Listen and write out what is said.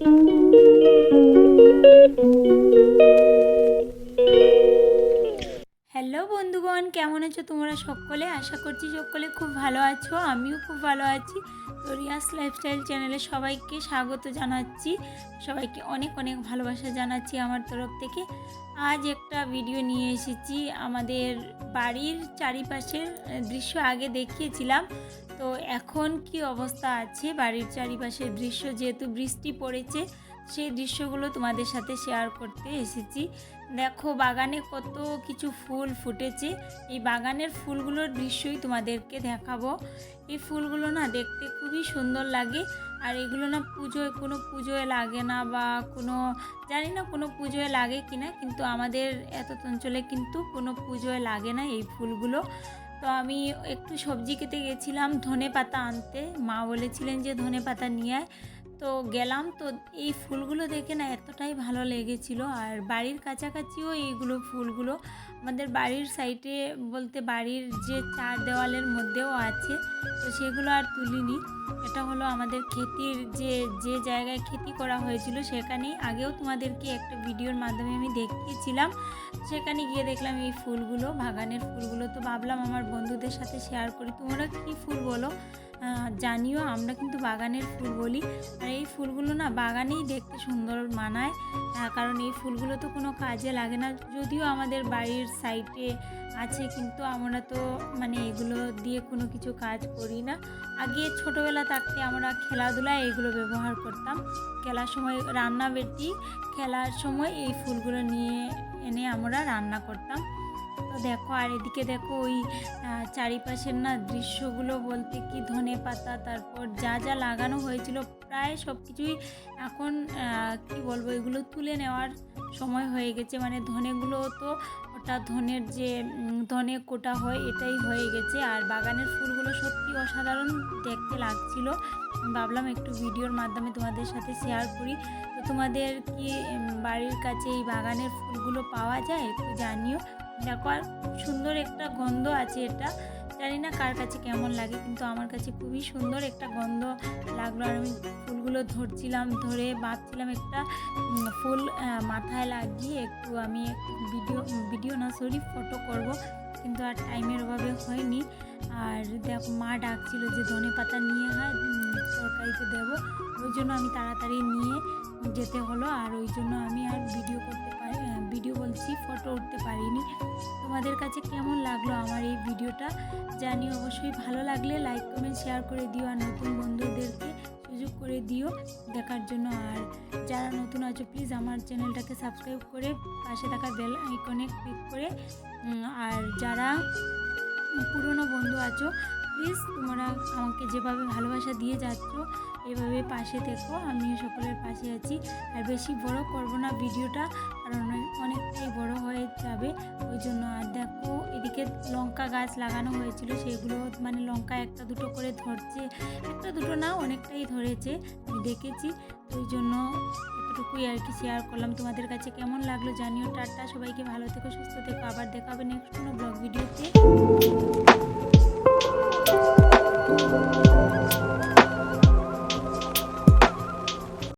Hello বন্ধুগণ, কেমন আছো তোমরা সকলে? আশা করছি সকলে খুব ভালো আছো, আমিও খুব ভালো আছি। তো রিয়াস লাইফস্টাইল চ্যানেলে সবাইকে স্বাগত জানাচ্ছি, সবাইকে অনেক অনেক ভালোবাসা জানাচ্ছি আমার তরফ থেকে। আজ একটা ভিডিও নিয়ে এসেছি। আমাদের বাড়ির চারিপাশের দৃশ্য আগে দেখিয়েছিলাম। তো এখন কি অবস্থা আছে? বাড়ির চারিপাশের দৃশ্য, যেহেতু বৃষ্টি পড়েছে, সেই দৃশ্যগুলো তোমাদের সাথে শেয়ার করতে এসেছি। দেখো, বাগানে কত কিছু ফুল ফুটেছে। এই বাগানের ফুলগুলোর দৃশ্যই তোমাদেরকে দেখাবো। এই ফুলগুলো না দেখতে খুবই সুন্দর লাগে। আর এগুলো না পুজোয়, কোনো পুজোয় লাগে না বা কোনো, জানি না কোনো পুজোয় লাগে কি না কিন্তু আমাদের এত অঞ্চলে কিন্তু কোনো পুজোয় লাগে না এই ফুলগুলো। তো আমি একটু সবজি খেতে গেছিলাম ধনে পাতা আনতে। মা বলেছিলেন যে ধনে পাতা নিয়ে আয়। তো গেলাম তো এই ফুলগুলো দেখে না এতটাই ভালো লেগেছিল। আর বাড়ির কাছাকাছিও এইগুলো ফুলগুলো আমাদের বাড়ির সাইডে বলতে বাড়ির যে চার দেওয়ালের মধ্যেও আছে, তো সেগুলো আর তুলিনি। এটা হলো আমাদের ক্ষেতির যে যে জায়গায় খেতি করা হয়েছিল সেখানেই। আগেও তোমাদেরকে একটা ভিডিওর মাধ্যমে আমি দেখিয়েছিলাম, সেখানে গিয়ে দেখলাম এই ফুলগুলো, বাগানের ফুলগুলো। তো ভাবলাম আমার বন্ধুদের সাথে শেয়ার করি। তোমরা কী ফুল বলো? জানিও আমরা কিন্তু বাগানের ফুল বলি। আর এই ফুলগুলো না বাগানেই দেখতে সুন্দর মানায়। কারণ এই ফুলগুলো তো কোনো কাজে লাগে না। যদিও আমাদের বাড়ির সাইডে আছে, কিন্তু আমরা তো মানে এগুলো দিয়ে কোনো কিছু কাজ করি না। আগে ছোটোবেলা থাকতে আমরা খেলাধুলায় এগুলো ব্যবহার করতাম। খেলার সময় রান্না বেটি খেলার সময় এই ফুলগুলো নিয়ে এনে আমরা রান্না করতাম। তো দেখো, আর এদিকে দেখো ওই চারিপাশের না দৃশ্যগুলো বলতে কি, ধনে পাতা, তারপর যা যা লাগানো হয়েছিল, প্রায় সব কিছুই এখন কি বলব, এগুলো তুলে নেওয়ার সময় হয়ে গেছে। মানে ধনেগুলো তো ওটা ধনের যে ধনে কোটা হয়, এটাই হয়ে গেছে। আর বাগানের ফুলগুলো সত্যি অসাধারণ দেখতে লাগছিল। ভাবলাম একটু ভিডিওর মাধ্যমে তোমাদের সাথে শেয়ার করি। তো তোমাদের কি বাড়ির কাছে এই বাগানের ফুলগুলো পাওয়া যায় একটু জানিও। দেখো আর খুব সুন্দর একটা গন্ধ আছে এটা। জানি না কার কাছে কেমন লাগে, কিন্তু আমার কাছে খুবই সুন্দর একটা গন্ধ লাগল। আর আমি ফুলগুলো ধরছিলাম, ধরে বাঁধছিলাম একটা ফুল মাথায় লাগিয়ে একটু আমি ভিডিও ভিডিও না সরি ফটো করব। কিন্তু আর টাইমের অভাবে হয়নি। আর দেখো, মা ডাকছিল যে ধনে পাতা নিয়ে হয় তরকারিতে দেবো। ওই জন্য আমি তাড়াতাড়ি নিয়ে যেতে হলো। আর ওই জন্য আমি আর ভিডিও করতে ভিডিও বলছি ফটো উঠতে পারিনি। তোমাদের কাছে কেমন লাগল আমার এই ভিডিওটা জানি অবশ্যই ভালো লাগলে লাইক কমেন্ট শেয়ার করে দিও আর নতুন বন্ধুদেরকে সুযোগ করে দিও দেখার জন্য। আর যারা নতুন আছো প্লিজ আমার চ্যানেলটাকে সাবস্ক্রাইব করে পাশে থাকা বেল আইকনে ক্লিক করে। আর যারা পুরনো বন্ধু আছো প্লিজ তোমরা আমাকে যেভাবে ভালোবাসা দিয়ে যাচ্ছ, এভাবে পাশে থেকো, আমিও সকলের পাশে আছি। আর বেশি বড় করব না ভিডিওটা, কারণ অনেকটাই বড় হয়ে যাবে। ওই জন্য আর দেখো, এদিকে লঙ্কা গাছ লাগানো হয়েছিল, সেগুলো মানে লঙ্কা একটা দুটো করে ধরছে। একটা দুটো না, অনেকটাই ধরেছে, আমি দেখেছি। ওই জন্য এতটুকুই আর কি শেয়ার করলাম। তোমাদের কাছে কেমন লাগল জানিও। টাটা, সবাইকে ভালো থেকো, সুস্থ থেকো। আবার দেখা হবে নেক্সট কোনো ব্লগ ভিডিওতে।